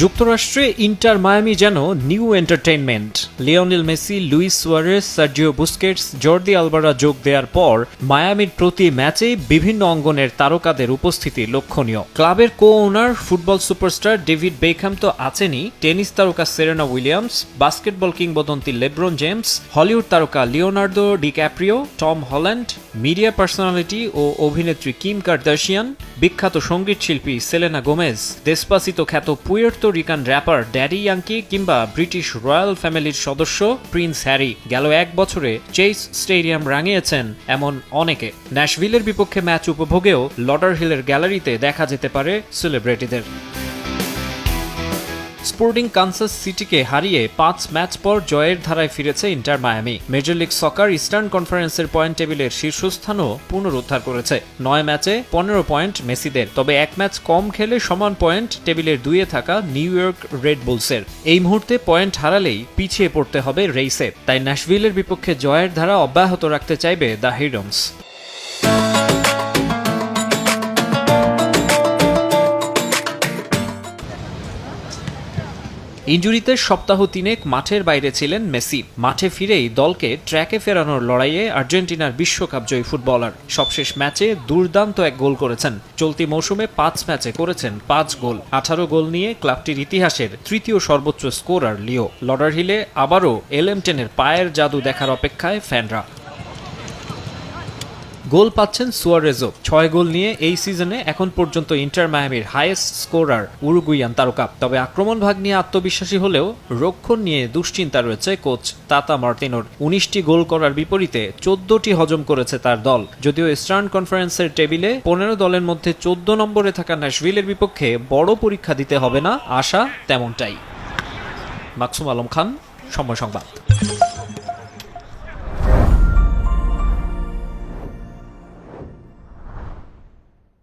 যুক্তরাষ্ট্রে Inter Miami যেন new entertainment. Lionel Messi, Luis Suarez Sergio Busquets, Jordi আলবারা যোগ দেওয়ার পর মায়ামির প্রতি ম্যাচে বিভিন্ন অঙ্গনের তারকাদের উপস্থিতি লক্ষণীয়। ক্লাবের co owner football superstar David Beckham তো আছেনই। টেনিস তারকা সেরেনা উইলিয়ামস, বাস্কেটবল কিংবদন্তি লেব্রন জেমস, হলিউড তারকা Leonardo DiCaprio, Tom Holland, media personality ও অভিনেত্রী কিম কার্দাশিয়ান, বিখ্যাত সংগীত শিল্পী সেলেনা গোমেজ দেশপাসিত খ্যাত Puerto Rican rapper Daddy Yankee কিংবা ব্রিটিশ রয়্যাল ফ্যামিলির সদস্য প্রিন্স হ্যারি গেল এক বছরে চেস স্টেডিয়াম রাঙিয়েছেন এমন অনেকে। ন্যাশভিলের বিপক্ষে ম্যাচ উপভোগেও লডার হিলের গ্যালারিতে দেখা যেতে পারে সেলিব্রিটিদের স্পোর্টিং কানসাস সিটিকে হারিয়ে পাঁচ ম্যাচ পর জয়ের ধারায় ফিরেছে Inter Miami. Major League Soccer Eastern কনফারেন্সের পয়েন্ট টেবিলের শীর্ষস্থানও পুনরুদ্ধার করেছে। নয় ম্যাচে পনেরো পয়েন্ট মেসিদের, তবে এক ম্যাচ কম খেলে সমান পয়েন্ট টেবিলের দুইয়ে থাকা নিউ ইয়র্ক রেড বুলসের। এই মুহূর্তে পয়েন্ট হারালেই পিছিয়ে পড়তে হবে রেইসে। তাই ন্যাশভিলের বিপক্ষে জয়ের ধারা অব্যাহত রাখতে চাইবে দ্য হিডমস ইঞ্জুরিতে সপ্তাহ তিনেক মাঠের বাইরে ছিলেন মেসি। মাঠে ফিরেই দলকে ট্র্যাকে ফেরানোর লড়াইয়ে আর্জেন্টিনার বিশ্বকাপ জয়ী ফুটবলার। সবশেষ ম্যাচে দুর্দান্ত এক গোল করেছেন। চলতি মৌসুমে পাঁচ ম্যাচে করেছেন পাঁচ গোল। আঠারো গোল নিয়ে ক্লাবটির ইতিহাসের তৃতীয় সর্বোচ্চ স্কোরার লিও। লডার হিলে আবারও এলএম টেনের পায়ের জাদু দেখার অপেক্ষায় ফ্যানরা। গোল পাচ্ছেন সুয়ারেজো ছয় গোল নিয়ে এই সিজনে এখন পর্যন্ত ইন্টার মায়ামির হাইয়েস্ট স্কোরার উরুগুইয়ান তারকা। তবে আক্রমণ ভাগ নিয়ে আত্মবিশ্বাসী হলেও রক্ষণ নিয়ে দুশ্চিন্তা রয়েছে কোচ তাতা মার্টিনোর উনিশটি গোল করার বিপরীতে চোদ্দটি হজম করেছে তার দল। যদিও ইস্টার্ন কনফারেন্সের টেবিলে পনেরো দলের মধ্যে চোদ্দ নম্বরে থাকা ন্যাশভিলের বিপক্ষে বড় পরীক্ষা দিতে হবে না, আশা তেমনটাই। মাকসুম আলম খান, সময় সংবাদ।